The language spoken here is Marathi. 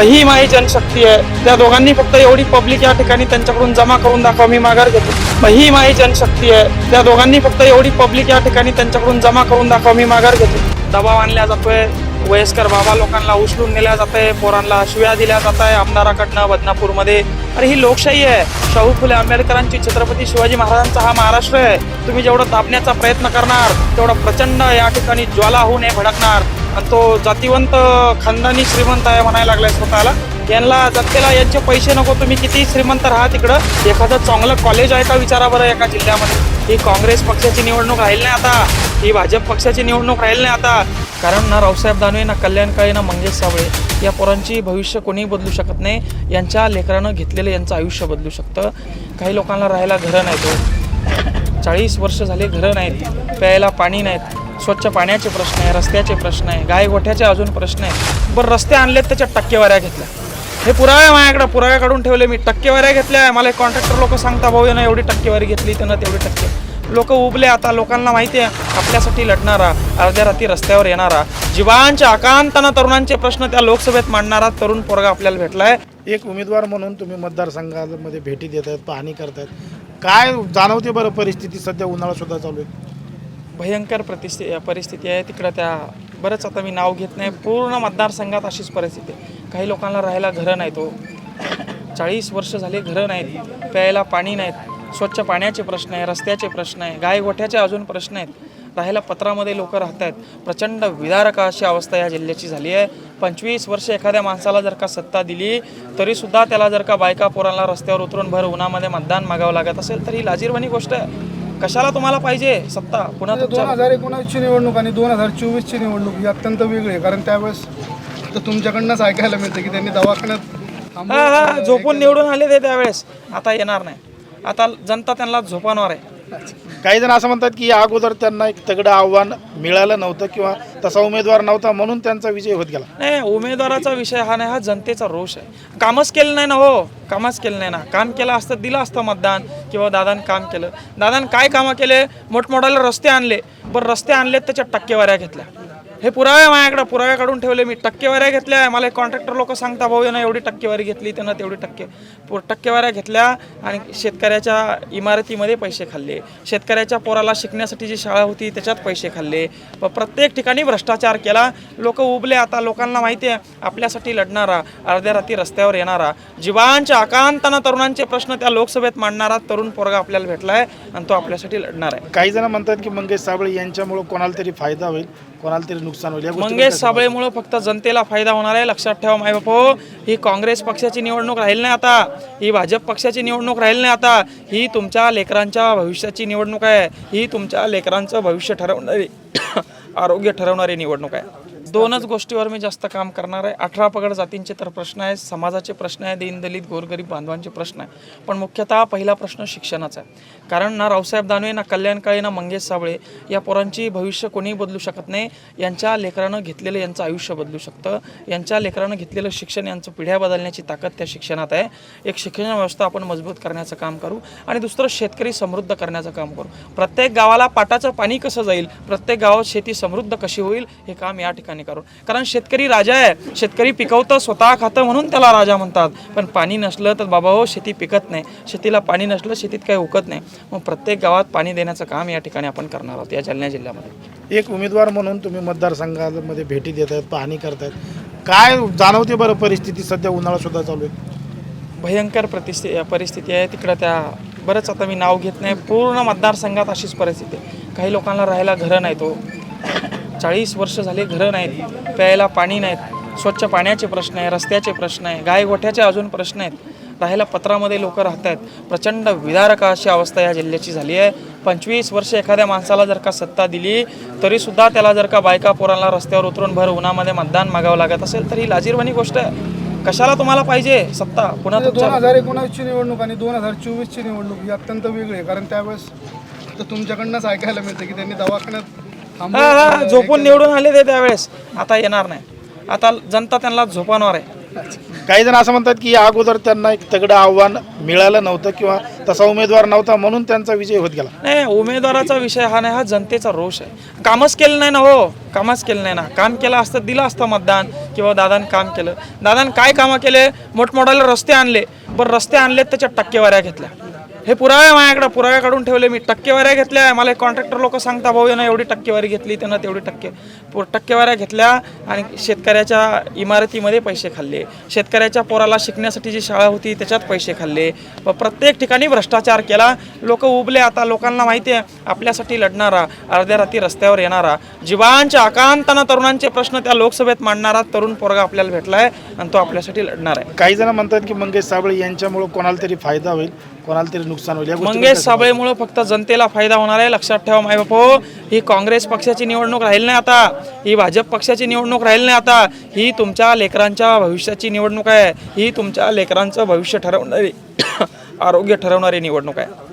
ही माझी जनशक्ती आहे. त्या दोघांनी फक्त एवढी पब्लिक या ठिकाणी त्यांच्याकडून जमा करून दाखवा मी माघार घेतो. ही माझी जनशक्ती आहे. त्या दोघांनी फक्त एवढी पब्लिक या ठिकाणी त्यांच्याकडून जमा करून दाखवा मी माघार घेतो. दबाव आणला जातोय. वयस्कर बाबा लोकांना उचलून नेल्या जात आहे पोरांना शिव्या दिल्या जात आहे आमदाराकडनं बदनापूरमध्ये. अरे ही लोकशाही आहे. शाहू फुले आंबेडकरांची छत्रपती शिवाजी महाराजांचा हा महाराष्ट्र आहे. तुम्ही जेवढं दाबण्याचा प्रयत्न करणार तेवढं प्रचंड या ठिकाणी ज्वाला होऊन हे भडकणार. आणि तो जातीवंत खानदानी श्रीमंत आहे म्हणायला लागलाय स्वतःला. यांना जनतेला यांचे पैसे नको तुम्ही किती श्रीमंत राहा तिकडं. एखादं चांगलं कॉलेज आहे का विचारा बरं एका जिल्ह्यामध्ये. ही काँग्रेस पक्षाची निवडणूक राहील नाही आता. ही भाजप पक्षाची निवडणूक राहील नाही आता. कारण ना रावसाहेब दानवे ना कल्याण काळे ना मंगेश सावळे या पोरांची भविष्य कोणीही बदलू शकत नाही. यांच्या लेकरानं घेतलेलं यांचं आयुष्य बदलू शकतं. काही लोकांना राहायला घरं नाहीत हो. चाळीस वर्ष झाले घरं नाहीत. प्यायला पाणी नाहीत. स्वच्छ पाण्याचे प्रश्न आहे रस्त्याचे प्रश्न आहे गाय गोठ्याचे अजून प्रश्न आहे. बरं रस्ते आणलेत त्याच्या टक्केवाऱ्या घेतल्या. हे पुरावे माझ्याकडे पुरावे काढून ठेवले मी. टक्केवाऱ्या घेतल्या. मला कॉन्ट्रॅक्टर लोक सांगता भाऊ यानं एवढी टक्केवारी घेतली त्यानं तेवढी टक्के. लोक उभले आता लोकांना माहिती आहे आपल्यासाठी लढणारा अर्ध्या रात्री रस्त्यावर येणारा जीवांच्या आकांतानं तरुणांचे प्रश्न त्या लोकसभेत मांडणारा तरुण पोरगा आपल्याला भेटला आहे एक उमेदवार म्हणून तुम्ही मतदारसंघामध्ये भेटी देत आहेत पाहणी करतायत. काय जाणवते बरं परिस्थिती? सध्या उन्हाळा सुद्धा चालू आहे. भयंकर प्रतिस्थिती परिस्थिती आहे. तिकडं त्या बरंच आता मी नाव घेत नाही. पूर्ण मतदारसंघात अशीच परिस्थिती आहे. काही लोकांना राहायला घरं नाहीत हो. चाळीस वर्ष झाले घरं नाहीत. प्यायला पाणी नाहीत. स्वच्छ पाण्याचे प्रश्न आहे रस्त्याचे प्रश्न आहे गाय गोठ्याचे अजून प्रश्न आहेत. राहायला पत्रामध्ये लोक राहत आहेत. प्रचंड विदारक अशी अवस्था या जिल्ह्याची झाली आहे. पंचवीस वर्ष एखाद्या माणसाला जर का सत्ता दिली तरीसुद्धा त्याला जर का बायका पोरांना रस्त्यावर उतरून भर उन्हामध्ये मतदान मागावं लागत असेल तर ही लाजीरवाणी गोष्ट आहे. कशाला तुम्हाला पाहिजे सत्ता? पुन्हा दोन तुमच्या हजार एकोणावीसची निवडणूक आणि दोन हजार चोवीसची निवडणूक ही अत्यंत वेगळी आहे. कारण त्यावेळेस तर तुमच्याकडनंच ऐकायला मिळतं की त्यांनी दवाखान्यात हा हा झोपून निवडून आले ते त्यावेळेस. आता येणार नाही. आता जनता त्यांना झोपानवर आहे. काही जण असं म्हणतात की या अगोदर त्यांना एक तगडं आव्हान मिळालं नव्हतं किंवा तसा उमेदवार नव्हता म्हणून त्यांचा विजय होत गेला. नाही उमेदवाराचा विषय हा नाही हा जनतेचा रोष आहे. कामच केलं नाही ना हो कामच केलं नाही ना. काम केलं असतं दिलं असतं मतदान किंवा दादानं काम केलं. दादानं काय कामं केले? मोठमोठाले रस्ते आणले. बरं रस्ते आणलेत त्याच्या टक्केवाऱ्या घेतल्या. हे पुरावे माझ्याकडे पुरावे काढून ठेवले मी. टक्केवाऱ्या घेतल्या. मला कॉन्ट्रॅक्टर लोक सांगता भाऊ यानं एवढी टक्केवारी घेतली त्यानं तेवढी टक्के टक्केवाऱ्या घेतल्या आणि शेतकऱ्याच्या इमारतीमध्ये पैसे खाल्ले. शेतकऱ्याच्या पोराला शिकण्यासाठी जी शाळा होती त्याच्यात पैसे खाल्ले. व प्रत्येक ठिकाणी भ्रष्टाचार केला. लोक उभले आता लोकांना माहिती आहे आपल्यासाठी लढणारा अर्ध्या रात्री रस्त्यावर येणारा जीवांच्या आकांतानं तरुणांचे प्रश्न त्या लोकसभेत मांडणारा तरुण पोरगा आपल्याला भेटला आहे आणि तो आपल्यासाठी लढणार आहे. काही जण म्हणतात की मंगेश साबळे यांच्यामुळे कोणाला तरी फायदा होईल कोणाला तरी नुकसान होईल या गोष्टी मंगेश साबळेमुळे फक्त जनतेला फायदा होणार आहे लक्षात ठेवा माय बापो ही काँग्रेस पक्षाची निवडणूक राहील नाही आता. ही भाजप पक्षाची निवडणूक राहील नाही आता. ही तुमच्या लेकरांच्या भविष्याची निवडणूक आहे. ही तुमच्या लेकरांचं भविष्य ठरवणारी आरोग्य ठरवणारी निवडणूक आहे. दोनच गोष्टीवर मी जास्त काम करणार आहे. अठरा पगड जातींचे तर प्रश्न आहे समाजाचे प्रश्न आहे दीनदलित गोरगरीब बांधवांचे प्रश्न आहे पण मुख्यतः पहिला प्रश्न शिक्षणाचा आहे. कारण ना रावसाहेब दानवे ना कल्याण काळे ना मंगेश साबळे या पोरांची भविष्य कोणीही बदलू शकत नाही. यांच्या लेकरानं घेतलेलं यांचं आयुष्य बदलू शकतं. यांच्या लेकरानं घेतलेलं शिक्षण यांचं पिढ्या बदलण्याची ताकद त्या शिक्षणात आहे. एक शिक्षण व्यवस्था आपण मजबूत करण्याचं काम करू आणि दुसरं शेतकरी समृद्ध करण्याचं काम करू. प्रत्येक गावाला पाटाचं पाणी कसं जाईल? प्रत्येक गावात शेती समृद्ध कशी होईल? हे काम या ठिकाणी करू कारण शेतकरी राजा आहे. शेतकरी पिकवतं स्वतः खातं म्हणून त्याला राजा म्हणतात. पण पाणी नसलं तर बाबा हो शेती पिकत नाही. शेतीला पाणी नसलं शेतीत काही उकत नाही. मग प्रत्येक गावात पाणी देण्याचं काम या ठिकाणी आपण करणार आहोत या जालना जिल्ह्यामध्ये. एक उमेदवार म्हणून तुम्ही मतदारसंघामध्ये भेटी देत आहेत पाहणी करतायत. काय जाणवते बरं परिस्थिती? सध्या उन्हाळा सुद्धा चालू आहे. भयंकर प्रतिस्थिती परिस्थिती आहे. तिकडं त्या बरंच आता मी नाव घेत नाही. पूर्ण मतदारसंघात अशीच परिस्थिती आहे. काही लोकांना राहायला घरं नाहीत हो चाळीस वर्ष झाले घरं नाहीत प्यायला पाणी नाहीत स्वच्छ पाण्याचे प्रश्न आहे रस्त्याचे प्रश्न आहे गाय गोठ्याचे अजून प्रश्न आहेत. राहायला पत्रामध्ये लोक राहत आहेत प्रचंड विदारक अशी अवस्था या जिल्ह्याची झाली आहे. पंचवीस वर्ष एखाद्या माणसाला जर का सत्ता दिली तरीसुद्धा त्याला जर का बायका पोरांना रस्त्यावर उतरून भर उन्हामध्ये मतदान मागावं लागत असेल तर ही लाजीरवाणी गोष्ट आहे. कशाला तुम्हाला पाहिजे सत्ता? पुन्हा दोन तुमच्या हजार एकोणावीसची निवडणूक आणि दोन हजार चोवीसची निवडणूक ही अत्यंत वेगळी आहे. कारण त्यावेळेस तुमच्याकडनंच ऐकायला मिळतं की त्यांनी दवाखान्यात हा हा झोपून निवडून आले ते त्यावेळेस. आता येणार नाही. आता जनता त्यांना झोपानवर आहे. काही जण असं म्हणतात की या अगोदर त्यांना एक तगडं आव्हान मिळालं नव्हतं किंवा तसा उमेदवार नव्हता म्हणून त्यांचा विजय होत गेला. नाही उमेदवाराचा विषय हा नाही हा जनतेचा रोष आहे. कामच केलं नाही ना हो. कामच केलं नाही ना. काम केलं असतं दिलं असतं मतदान किंवा दादान काम केलं. दादान काय कामं केले? मोठमोठाले रस्ते आणले. बरं रस्ते आणलेत त्याच्या टक्केवाऱ्या घेतल्या. हे पुरावे माझ्याकडे पुरावे काढून ठेवले मी. टक्केवाऱ्या घेतल्या. मला कॉन्ट्रॅक्टर लोक सांगता भाऊ यानं एवढी टक्केवारी घेतली त्यानं तेवढी टक्के पु- टक्केवाऱ्या घेतल्या आणि शेतकऱ्याच्या इमारतीमध्ये पैसे खाल्ले. शेतकऱ्याच्या पोराला शिकण्यासाठी जी शाळा होती त्याच्यात पैसे खाल्ले. व प्रत्येक ठिकाणी भ्रष्टाचार केला. लोक उबले. आता लोकांना माहिती आहे आपल्यासाठी लढणारा अर्ध्या रात्री रस्त्यावर येणारा जीवांच्या आकांतानं तरुणांचे प्रश्न त्या लोकसभेत मांडणारा तरुण पोरगा आपल्याला भेटला आहे आणि तो आपल्यासाठी लढणार आहे. काही जण म्हणतात की मंगेश साबळे यांच्यामुळे कोणाला तरी फायदा होईल कोणाला तरी नुकसान होईल. या मंगेश साबळेमुळे फक्त जनतेला फायदा होणार आहे लक्षात ठेवा माय बापो. ही काँग्रेस पक्षाची निवडणूक राहील नाही आता. ही भाजप पक्षाची निवडणूक राहील नाही आता. ही तुमच्या लेकरांच्या भविष्याची निवडणूक आहे. ही तुमच्या लेकरांचं भविष्य ठरवणारी आरोग्य ठरवणारी निवडणूक आहे.